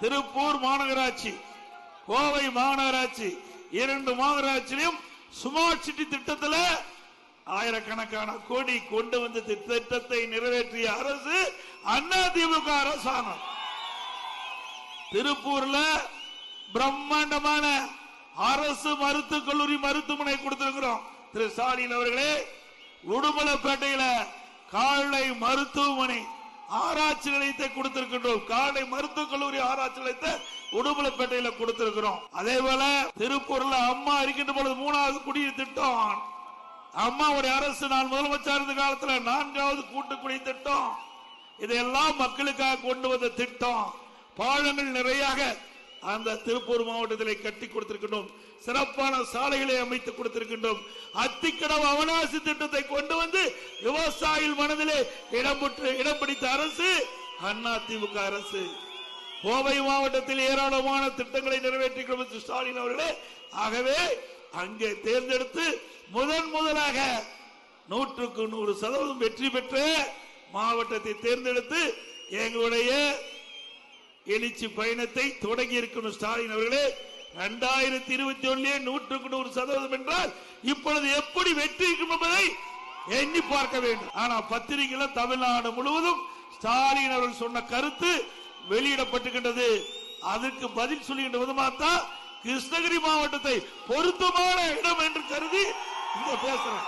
திருப்பூர் மாநகராட்சி கோவை மாநகராட்சி இரண்டு மாநகராட்சியிலும் ஸ்மார்ட் சிட்டி திட்டத்தில் ஆயிரக்கணக்கான கோடி கொண்டு வந்து திட்ட- திட்டத்தை நிறைவேற்றிய அரசு அண்ணா திமுக அரசாங்கம். திருப்பூர்ல பிரம்மாண்டமான அரசு மருத்துவக் கல்லூரி மருத்துவமனை கொடுத்திருக்கிறோம். திரு ஸ்டாலின் அவர்களே உடுமலைப்பேட்டையில கால்நடை மருத்துவமனை ஆராய்ச்சி நிலையத்தை கொடுத்திருக்கின்றோம். காலை மருத்துவக் கல்லூரி ஆராய்ச்சி நிலையத்தை உடுமலைப்பேட்டையில கொடுத்திருக்கிறோம். அதே போல திருப்பூர்ல அம்மா இருக்கின்ற பொழுது மூணாவது குடியிரு திட்டம். அம்மாவுடைய அரசு நான் முதலமைச்சர் இருந்த காலத்துல நான்காவது கூட்டுக்குடி திட்டம். இதையெல்லாம் மக்களுக்காக கொண்டு வந்த திட்டம். பாலங்கள் நிறையாக அந்த திருப்பூர் மாவட்டத்தில் கட்டி கொடுத்திருக்கின்றோம். சிறப்பான சாலைகளை அமைத்து கொடுத்திருக்கின்றோம். அத்திக்கடவு அவனாசி திட்டத்தை கொண்டு வந்து விவசாயிகள் மனதிலே இடம் பெற்று இடம் பிடித்த அரசு அண்ணா திமுக அரசு. கோவை மாவட்டத்தில் ஏராளமான திட்டங்களை நிறைவேற்றிக்கிறோம் ஸ்டாலின் அவர்களே ஆகவே அங்கே தேர்ந்தெடுத்து முதன் முதலாக நூற்றுக்கு நூறு சதவீதம் வெற்றி பெற்ற மாவட்டத்தை தேர்ந்தெடுத்து எங்களுடைய எழுச்சி பயணத்தை தொடங்கி இருக்கணும் ஸ்டாலின் அவர்களே இரண்டாயிரத்தி இருபத்தி ஒன்னுலே நூற்றுக்கு நூறு சதவீதம் என்றால் இப்பொழுது எப்படி வெற்றி இருக்கும் என்பதை எண்ணி பார்க்க வேண்டும். ஆனா பத்திரிகையில தமிழ்நாடு முழுவதும் ஸ்டாலின் அவர்கள் சொன்ன கருத்து வெளியிடப்பட்டுகின்றது அதற்கு பதில் சொல்லுகின்ற விதமாக தான் கிருஷ்ணகிரி மாவட்டத்தை பொருத்தமான இடம் என்று கருதி இங்க பேசுறேன்.